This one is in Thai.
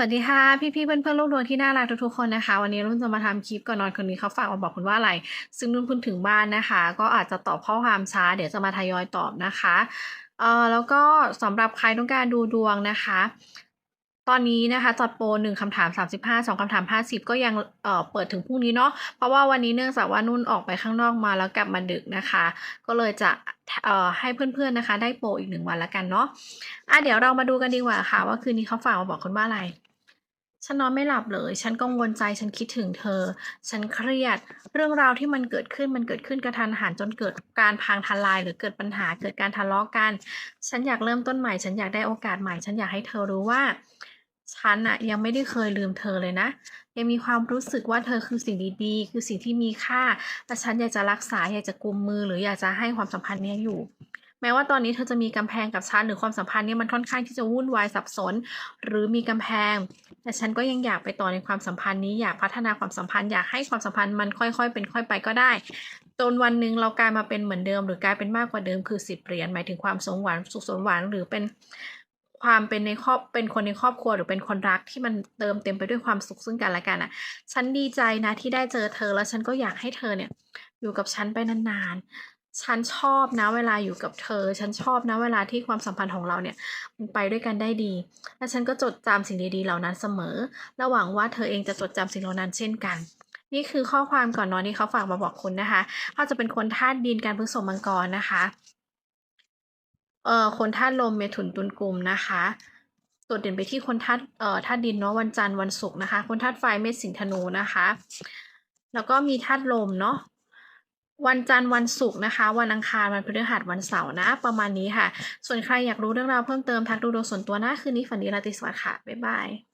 วัสดีค่ะ พี่ๆเพื่อนๆลูกดวงที่น่ารักทุกๆคนนะคะ วันนี้รุ่นจะมาทำคลิปก่อนนอนคนนี้เขาฝากมาบอกคุณว่าอะไร ซึ่งรุ่นเพิ่งถึงบ้านนะคะ ก็อาจจะตอบข้อความช้า เดี๋ยวจะมาทยอยตอบนะคะเอ่อแล้วก็สำหรับใครต้องการดูดวงนะคะ ตอนนี้นะคะจัดโปรหนึ่งคำถาม 35สองคำถาม 50 ก็ยังเอ่อเปิดถึงพรุ่งนี้เนาะเพราะว่าวันนี้เนื่องจากว่านุ่นออกไปข้างนอกมาแล้วกลับมาดึกนะคะ ก็เลยจะเอ่อให้เพื่อนๆนะคะ ได้โปรอีกหนึ่งวันละกันเนาะอะเดี๋ยวเรามาดูกันดีกว่าค่ะ ว่าคืนนี้เขาฝากมาบอกคุณว่าอะไร ฉันนอนไม่หลับเลย ฉันกังวลใจ ฉันคิดถึงเธอ ฉันเครียด เรื่องราวที่มันเกิดขึ้น มันเกิดขึ้นกระทันหันจนเกิดการพังทลาย หรือเกิดปัญหา เกิดการทะเลาะกัน ฉันอยากเริ่มต้นใหม่ ฉันอยากได้โอกาสใหม่ ฉันอยากให้เธอรู้ว่า ฉันอะยังไม่ได้เคยลืมเธอเลยนะ ยังมีความรู้สึกว่าเธอคือสิ่งดีๆ คือสิ่งที่มีค่า และฉันอยากจะรักษา อยากจะกุมมือ หรืออยากจะให้ความสัมพันธ์นี้อยู่ แม้ว่าตอนนี้เธอจะมีกำแพงกับฉันหรือความสัมพันธ์เนี้มันค่อนข้างที่จะวุ่นวายสับสน หรือมีกำแพง แต่ฉันก็ยังอยากไปต่อในความสัมพันธ์นี้อยากพัฒนาความสัมพันธ์อยากให้ความสัมพันธ์มันค่อยๆ เป็นค่อยไปก็ได้จนวันหนึ่งเรากลายมาเป็นเหมือนเดิม หรือกลายเป็นมากกว่าเดิมคือสิบเหรียญหมายถึงความสมหวังสุขสมหวังหรือเป็นความเป็นในครอบเป็นคนในครอบครัวหรือเป็นคนรักที่มันเติมเต็มไปด้วยความสุขซึ่งกันและกันอะ ฉันดีใจนะที่ได้เจอเธอแล้วฉันก็อยากให้เธอเนี่ย อยู่กับฉันไปนานๆ ฉันชอบนะเวลาอยู่กับเธอ ฉันชอบนะเวลาที่ความสัมพันธ์ของเราเนี่ยมันไปด้วยกันได้ดี และฉันก็จดจำสิ่งดีๆเหล่านั้นเสมอและหวังว่าเธอเองจะจดจำสิ่งเหล่านั้นเช่นกัน นี่คือข้อความก่อนนอนที่เขาฝากมาบอกคุณนะคะเขาจะเป็นคนธาตุดินการพฤษภมังกรนะคะเอ่อคนธาตุลมเมถุนตุลกุมนะคะโดดเด่นไปที่คนธาตุเอ่อธาตุดินเนาะวันจันทร์วันศุกร์นะคะ คนธาตุไฟเมษสิงห์ธนูนะคะ แล้วก็มีธาตุลมเนาะ วันจันทร์วันศุกร์นะคะ วันอังคารวันพฤหัสวันเสาร์นะ ประมาณนี้ค่ะ ส่วนใครอยากรู้เรื่องราวเพิ่มเติมทักดูดวงส่วนตัวนะคืนนี้ฝันดีราตรีสวัสดิ์ค่ะ บ๊ายบาย